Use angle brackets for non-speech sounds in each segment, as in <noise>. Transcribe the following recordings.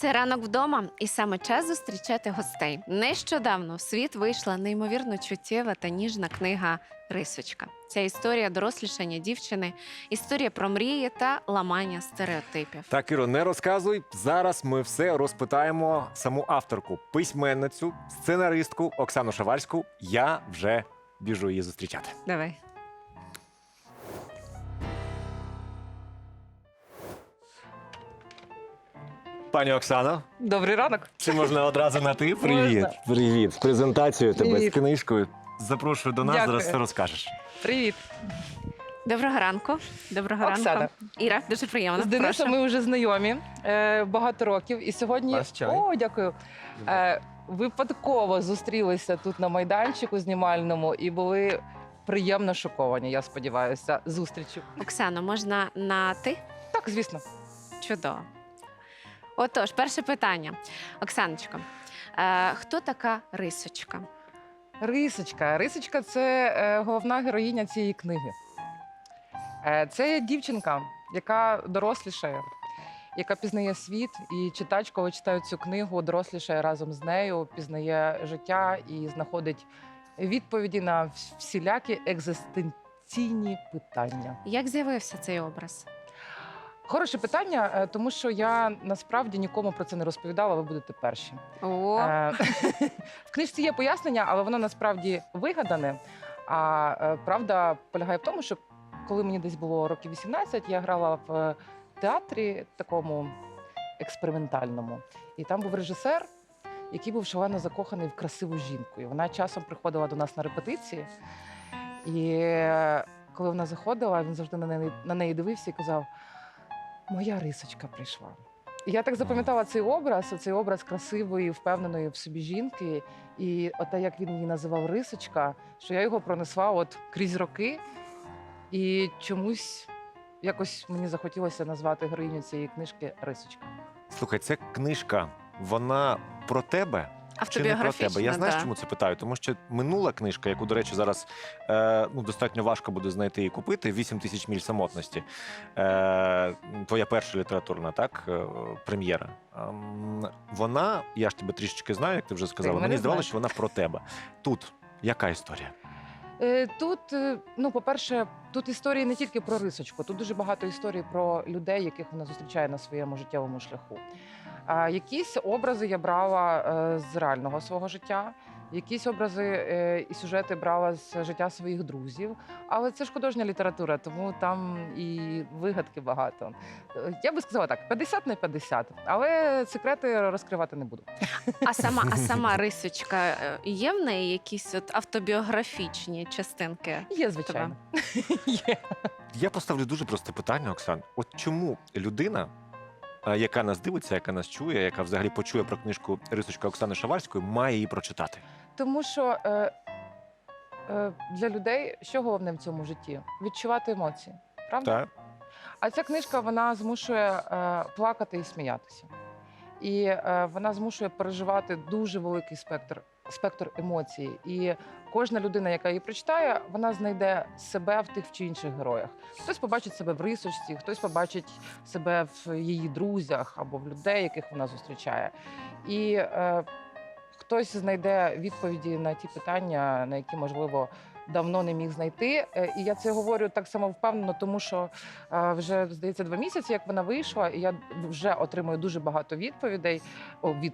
Це ранок вдома, і саме час зустрічати гостей. Нещодавно в світ вийшла неймовірно чуттєва та ніжна книга Рисочка. Ця історія дорослішання дівчини, історія про мрії та ламання стереотипів. Так, Іро, не розказуй. Зараз ми все розпитаємо саму авторку, письменницю, сценаристку Оксану Шавальську. Я вже біжу її зустрічати. Давай. Пані Оксано, Добрий ранок. чи можна одразу на ти? Привіт. Можна. Привіт. З презентацією тебе Привіт. з книжкою. Запрошую до нас, Дякую. зараз все розкажеш. Привіт. Доброго ранку. Доброго Оксана. ранку. Іра, дуже приємно. З Денисом Прошу. ми вже знайомі е, багато років. І сьогодні Ваш чай. О, дякую. Е, випадково зустрілися тут на майданчику знімальному і були приємно шоковані. Я сподіваюся, зустрічю. Оксано, можна на ти? Так, звісно. Чудово. Отож, перше питання. Оксаночко, е, хто така рисочка? Рисочка. Рисочка це е, головна героїня цієї книги. Е, це дівчинка, яка дорослішає, яка пізнає світ, і читач, коли читає цю книгу, дорослішає разом з нею, пізнає життя і знаходить відповіді на всілякі екзистенційні питання. Як з'явився цей образ? Хороше питання, е, тому що я насправді нікому про це не розповідала. Ви будете перші. О, Е, <laughs> В книжці є пояснення, але воно насправді вигадане. А е, правда полягає в тому, що коли мені десь було років 18, я грала в театрі такому експериментальному. І там був режисер, який був шалено закоханий в красиву жінку. І вона часом приходила до нас на репетиції. І коли вона заходила, він завжди на неї, на неї дивився і казав: Моя рисочка прийшла. І я так запам'ятала цей образ, цей образ красивої, впевненої в собі жінки. І оте, як він її називав Рисочка, що я його пронесла от крізь роки. І чомусь якось мені захотілося назвати героїню цієї книжки Рисочка. Слухай, ця книжка, вона про тебе чи не про тебе? Я знаю, да. чому це питаю, тому що минула книжка, яку, до речі, зараз е, ну, достатньо важко буде знайти і купити «8 тисяч міль самотності. Е, твоя перша літературна так, е, прем'єра. Ем, вона, я ж тебе трішечки знаю, як ти вже сказала. Мені здавалося, що вона про тебе. Тут яка історія? Е, Тут, е, ну, по-перше, тут історії не тільки про рисочку, тут дуже багато історій про людей, яких вона зустрічає на своєму життєвому шляху. Якісь образи я брала е, з реального свого життя, якісь образи е, і сюжети брала з життя своїх друзів. Але це ж художня література, тому там і вигадки багато. Е, Я би сказала так: 50 на 50, але секрети розкривати не буду. А сама, а сама <laughs> рисочка є в неї якісь от автобіографічні частинки? Є, звичайно. <laughs> Є. Я поставлю дуже просте питання, Оксан. От чому людина, яка нас дивиться, яка нас чує, яка взагалі почує про книжку Рисочка Оксани Шавальської, має її прочитати? Тому що е, е, для людей що головне в цьому житті? Відчувати емоції. Правда? Так? А ця книжка вона змушує е, плакати і сміятися. І е, вона змушує переживати дуже великий спектр, спектр емоцій. І кожна людина, яка її прочитає, вона знайде себе в тих чи інших героях. Хтось побачить себе в рисочці, хтось побачить себе в її друзях або в людей, яких вона зустрічає. І е, хтось знайде відповіді на ті питання, на які можливо. Давно не міг знайти, Е, і я це говорю так само впевнено, тому що е, вже здається два місяці, як вона вийшла, і я вже отримую дуже багато відповідей. О, від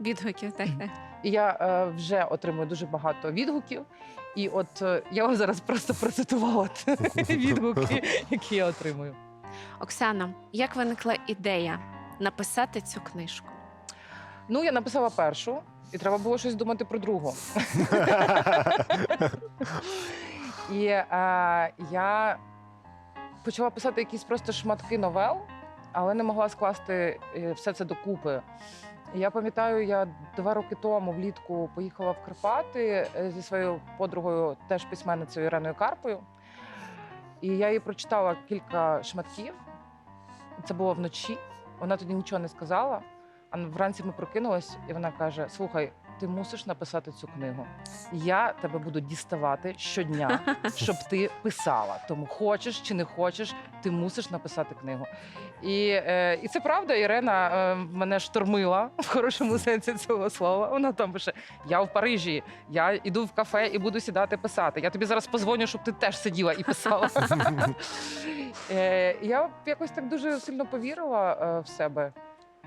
Відгуків, так, так. і я е, вже отримую дуже багато відгуків. І от е, я вам зараз просто процитувала <laughs> відгуки, які я отримую. Оксана, як виникла ідея написати цю книжку? Ну, я написала першу, і треба було щось думати про другу. <laughs> І е, я почала писати якісь просто шматки новел, але не могла скласти е, все це докупи. Я пам'ятаю, я два роки тому влітку поїхала в Карпати е, зі своєю подругою, теж письменницею Іреною Карпою. І я їй прочитала кілька шматків. Це було вночі. Вона тоді нічого не сказала. А вранці ми прокинулись, і вона каже: Слухай, ти мусиш написати цю книгу. Я тебе буду діставати щодня, <laughs> щоб ти писала. Тому хочеш чи не хочеш, ти мусиш написати книгу. І, е, і це правда, Ірена е, мене штормила <laughs> в хорошому сенсі цього слова. Вона там пише: Я в Парижі, я йду в кафе і буду сідати писати. Я тобі зараз позвоню, щоб ти теж сиділа і писала. <laughs> Е, Я якось так дуже сильно повірила е, в себе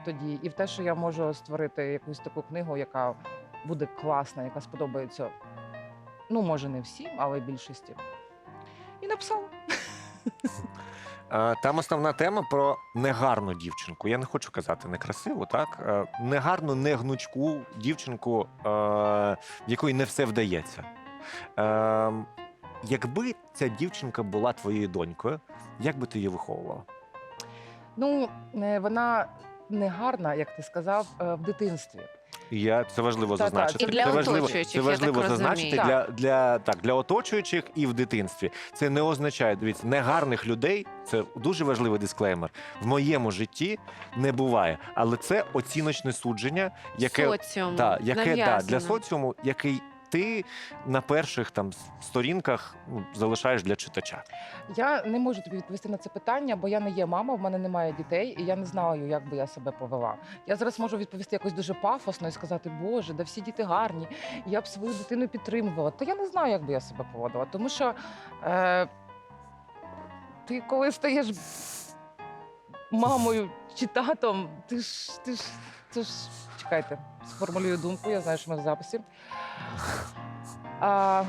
тоді, і в те, що я можу створити якусь таку книгу, яка буде класна, яка сподобається. Ну, може, не всім, але більшості. І написала. Там основна тема про негарну дівчинку. Я не хочу казати некрасиву, так? Е, Негарну, негнучку дівчинку, е, в якої не все вдається. Е, Якби ця дівчинка була твоєю донькою, як би ти її виховувала? Ну, вона не гарна, як ти сказав, е, в дитинстві. Я це важливо Та-та, зазначити. і для це важливо, оточуючих, це я важливо так зазначити розумію. для, для, так, для оточуючих і в дитинстві. Це не означає, дивіться, негарних людей. Це дуже важливий дисклеймер. В моєму житті не буває, але це оціночне судження, яке Соціум, Да, яке да, для соціуму, який ти на перших там сторінках ну, залишаєш для читача. Я не можу тобі відповісти на це питання, бо я не є мама, в мене немає дітей, і я не знаю, як би я себе повела. Я зараз можу відповісти якось дуже пафосно і сказати, Боже, да всі діти гарні, я б свою дитину підтримувала. Та я не знаю, як би я себе поводила. Тому що е, ти коли стаєш мамою чи татом, ти ж ти ж ти ж чекайте, сформулюю думку, я знаю, що ми в записі. А,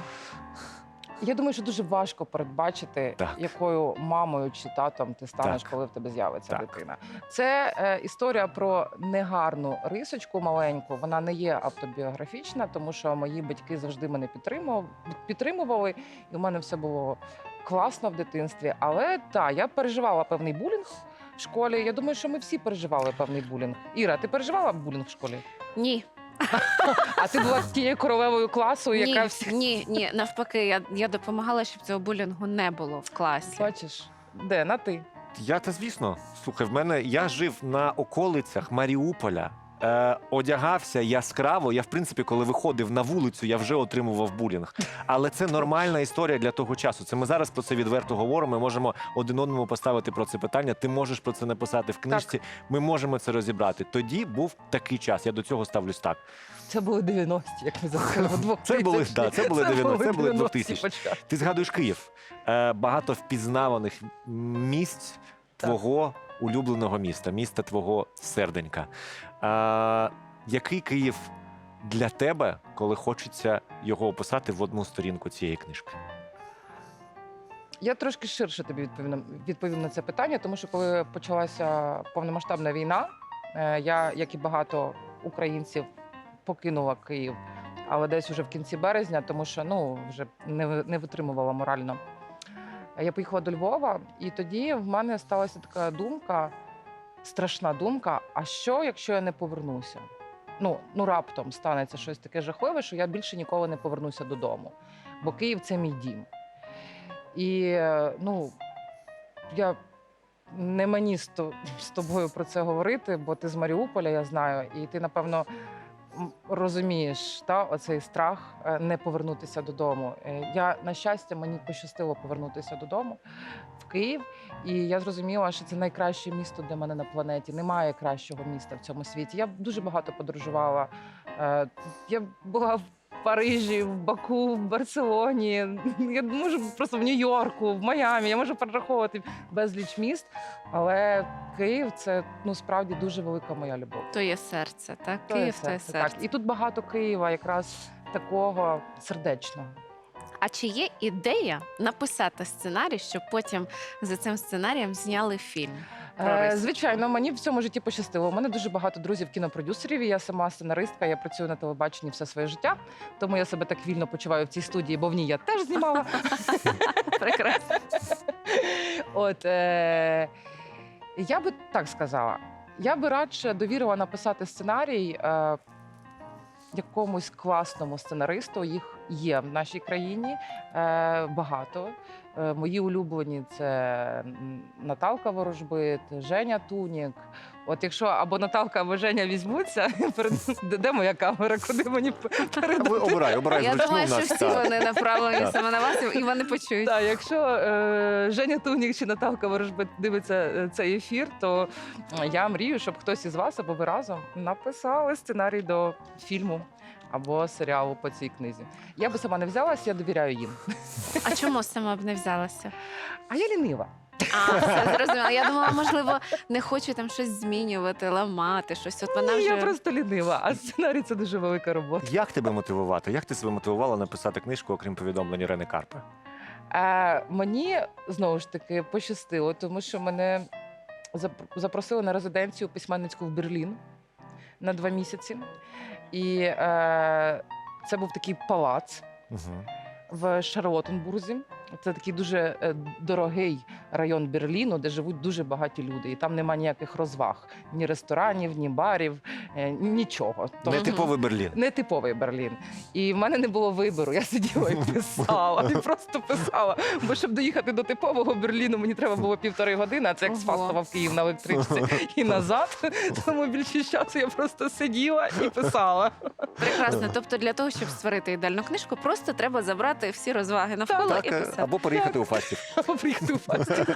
я думаю, що дуже важко передбачити, Так. якою мамою чи татом ти станеш, Так. коли в тебе з'явиться Так. дитина. Це е, історія про негарну рисочку маленьку. Вона не є автобіографічна, тому що мої батьки завжди мене підтримували, підтримували, і у мене все було класно в дитинстві. Але та я переживала певний булінг школі. Я думаю, що ми всі переживали певний булінг. Іра, ти переживала булінг в школі? Ні, А ти була тією королевою класу, яка всі ні, ні, навпаки, я, я допомагала, щоб цього булінгу не було в класі. бачиш, де на ти? Я та звісно, слухай, в мене я жив на околицях Маріуполя. Е, одягався яскраво. Я, в принципі, коли виходив на вулицю, я вже отримував булінг. Але це нормальна історія для того часу. Це ми зараз про це відверто говоримо. Ми можемо один одному поставити про це питання. Ти можеш про це написати в книжці. Ми можемо це розібрати. Тоді був такий час. Я до цього ставлюсь так. Це були 90-ті, як ми заскали. Це були, да, це були 90-ті, це були 2000-ті. Ти згадуєш Київ. Е, багато впізнаваних місць Так. твого улюбленого міста, міста твого серденька. Е, який Київ для тебе, коли хочеться його описати в одну сторінку цієї книжки? Я трошки ширше тобі відповім, відповім на це питання, тому що коли почалася повномасштабна війна, е, я, як і багато українців, покинула Київ, але десь уже в кінці березня, тому що ну вже не, не витримувала морально. Я поїхала до Львова, і тоді в мене сталася така думка, страшна думка: а що, якщо я не повернуся? Ну, ну раптом станеться щось таке жахливе, що я більше ніколи не повернуся додому. Бо Київ це мій дім. І е, ну, я не мені з, тобою про це говорити, бо ти з Маріуполя, я знаю, і ти, напевно, розумієш та, оцей страх е, не повернутися додому. Е, Я, на щастя, мені пощастило повернутися додому в Київ, і я зрозуміла, що це найкраще місто для мене на планеті. Немає кращого міста в цьому світі. Я дуже багато подорожувала. Е, Я була Парижі, в Баку, в Барселоні. <laughs> Я можу просто в Нью-Йорку, в Майамі. Я можу перераховувати безліч міст. Але Київ це ну справді дуже велика моя любов. То є серце, так? То Київ то є серце, серце. Так. І тут багато Києва, якраз такого сердечного. А чи є ідея написати сценарій, щоб потім за цим сценарієм зняли фільм? Е, звичайно, мені в цьому житті пощастило. У мене дуже багато друзів кінопродюсерів. і Я сама сценаристка, я працюю на телебаченні все своє життя. Тому я себе так вільно почуваю в цій студії, бо в ній я теж знімала. <laughs> Прекрасно. От е, я би так сказала. Я би радше довірила написати сценарій е, якомусь класному сценаристу. Їх є в нашій країні е, багато. Е, Мої улюблені це Наталка Ворожбит, Женя Тунік. От якщо або Наталка, або Женя візьмуться, <laughs> перед... де, моя камера, куди мені передати? обирай, обирай Я думаю, що всі вони направлені саме на вас, і вони почують. Так, якщо е, Женя Тунік чи Наталка Ворожбит дивиться цей ефір, то я мрію, щоб хтось із вас або ви разом написали сценарій до фільму або серіалу по цій книзі. Я би сама не взялася, я довіряю їм. А чому сама б не взялася? А я лінива. А, все зрозуміло. Я думала, можливо, не хочу там щось змінювати, ламати щось. От вона Ні, вже я просто лінива, а сценарій це дуже велика робота. Як тебе мотивувати? Як ти себе мотивувала написати книжку, окрім повідомлень Ірени Карпи? Е, мені знову ж таки пощастило, тому що мене зап- запросили на резиденцію письменницьку в Берлін на два місяці. І е, це був такий палац Угу. в Шарлоттенбурзі. Це такий дуже е, дорогий район Берліну, де живуть дуже багаті люди. І там нема ніяких розваг: ні ресторанів, ні барів, е, нічого. Тобто Нетиповий <laughs> Берлін. Нетиповий Берлін. І в мене не було вибору. Я сиділа і писала, і просто писала. Бо щоб доїхати до типового Берліну, мені треба було півтори години, а це як з Фастова в Київ на електричці і назад. Тому більшість часу я просто сиділа і писала. прекрасно. Тобто, для того, щоб створити ідеальну книжку, просто треба забрати всі розваги навколо Так, і е, писати. Або переїхати у Фастів. <laughs> Або приїхати у Фастів.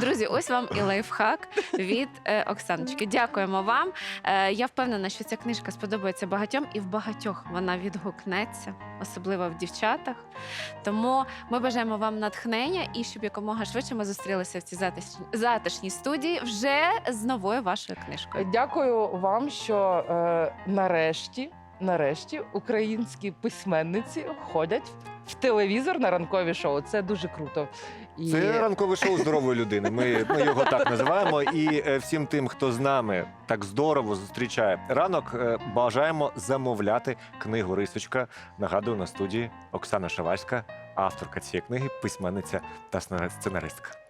Друзі, ось вам і лайфхак від е, Оксаночки. Дякуємо вам. Е, я впевнена, що ця книжка сподобається багатьом, і в багатьох вона відгукнеться, особливо в дівчатах. Тому ми бажаємо вам натхнення і щоб якомога швидше ми зустрілися в цій затишній, затишній студії вже з новою вашою книжкою. Дякую вам, що е, нарешті, нарешті українські письменниці ходять в телевізор на ранкові шоу. Це дуже круто. І... Це ранкове шоу здорової людини. Ми, ми його так називаємо. І е, всім тим, хто з нами так здорово зустрічає ранок, е, бажаємо замовляти книгу Рисочка. Нагадую на студії Оксана Шавальська, авторка цієї книги, письменниця та сценаристка.